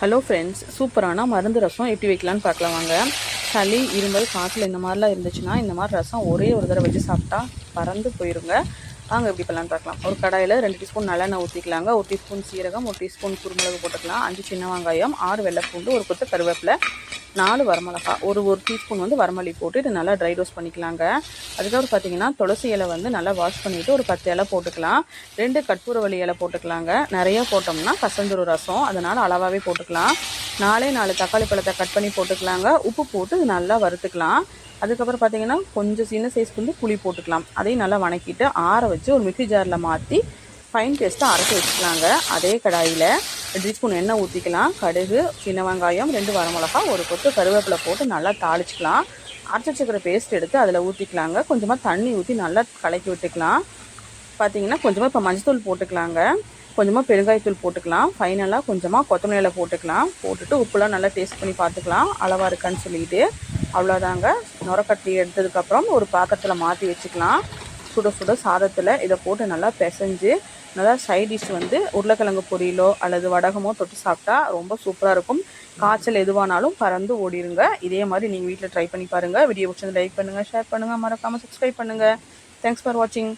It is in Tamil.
ஹலோ ஃப்ரெண்ட்ஸ் சூப்பரான மருந்து ரசம் எப்படி வைக்கலான்னு பார்க்கலாம் வாங்க. சளி இருமல் காய்ச்சல் இந்த மாதிரிலாம் இருந்துச்சுன்னா இந்த மாதிரி ரசம் ஒரே ஒரு தடவை வச்சு சாப்பிட்டா பறந்து போயிருங்க. வாங்க எப்படி பண்ணலான்னு பார்க்கலாம். ஒரு கடாயில் ரெண்டு டீஸ்பூன் நல்லெண்ணெய் ஊற்றிக்கலாங்க ஒரு டீஸ்பூன் சீரகம் ஒரு டீஸ்பூன் குருமிளகு போட்டுக்கலாம். அஞ்சு சின்ன வெங்காயம் ஆறு வெள்ளைப்பூண்டு ஒரு கொத்து கருவேப்பிலை. நாலு வரமிளகா ஒரு ஒரு டீஸ்பூன் வந்து வரமல்லி போட்டு இது நல்லா ட்ரை ரோஸ்ட் பண்ணிக்கலாங்க. அதுக்கப்புறம் பார்த்தீங்கன்னா துளசி இலை வந்து நல்லா வாஷ் பண்ணிவிட்டு ஒரு பத்து இலை போட்டுக்கலாம். ரெண்டு கற்பூரவள்ளி இலை போட்டுக்கலாங்க. நிறையா போட்டோம்னா கசந்துரு ரசம். அதனால் அளவாகவே போட்டுக்கலாம். நாலே நாலு தக்காளி பழத்தை கட் பண்ணி போட்டுக்கலாங்க. உப்பு போட்டு இது நல்லா வறுத்துக்கலாம். அதுக்கப்புறம் பார்த்தீங்கன்னா கொஞ்சம் சின்ன சைஸ்க்கு வந்து புளி போட்டுக்கலாம். அதையும் நல்லா வணக்கிட்டு ஆற வச்சு ஒரு மிக்சி ஜாரில் மாற்றி ஃபைன் பேஸ்ட்டாக அரைச்சி வச்சுக்கலாங்க. அதே கடாயில். ரெண்டு டீஸ்பூன் எண்ணெய் ஊற்றிக்கலாம் கடுகு சின்ன வெங்காயம் ரெண்டு வரமிளகா ஒரு கொத்து கருவேப்பிலை போட்டு நல்லா தாளிச்சிக்கலாம். அரைச்சி வச்சுக்கிற பேஸ்ட் எடுத்து அதில் ஊற்றிக்கலாங்க கொஞ்சமாக தண்ணி ஊற்றி நல்லா கலக்கி விட்டுக்கலாம். பார்த்தீங்கன்னா கொஞ்சமாக இப்போ மஞ்சத்தூள் போட்டுக்கலாங்க. கொஞ்சமாக பெருங்காயத்தூள் போட்டுக்கலாம். ஃபைனலாக கொஞ்சமாக கொத்தமல்லியில் போட்டுக்கலாம். போட்டுட்டு உப்புலாம் நல்லா டேஸ்ட் பண்ணி பார்த்துக்கலாம். அளவாக இருக்கான்னு சொல்லிட்டு. அவ்வளோதாங்க நுரக்கட்டி எடுத்ததுக்கப்புறம் ஒரு பாத்திரத்தில் மாற்றி வச்சுக்கலாம். சுட சுட சாதத்தில் இதை போட்டு நல்லா பிசைஞ்சு நல்லா சைட் டிஷ் வந்து உருளைக்கிழங்கு பொரியலோ அல்லது வடகமோ தொட்டு சாப்பிட்டா ரொம்ப சூப்பராக இருக்கும். காய்ச்சல் எதுவானாலும் பறந்து ஓடிடுங்க இதே மாதிரி நீங்கள் வீட்டில் ட்ரை பண்ணி பாருங்கள் வீடியோ பிடிச்சது லைக் பண்ணுங்கள் ஷேர் பண்ணுங்கள் மறக்காமல் சப்ஸ்கிரைப் பண்ணுங்கள் தேங்க்ஸ் ஃபார் வாட்சிங்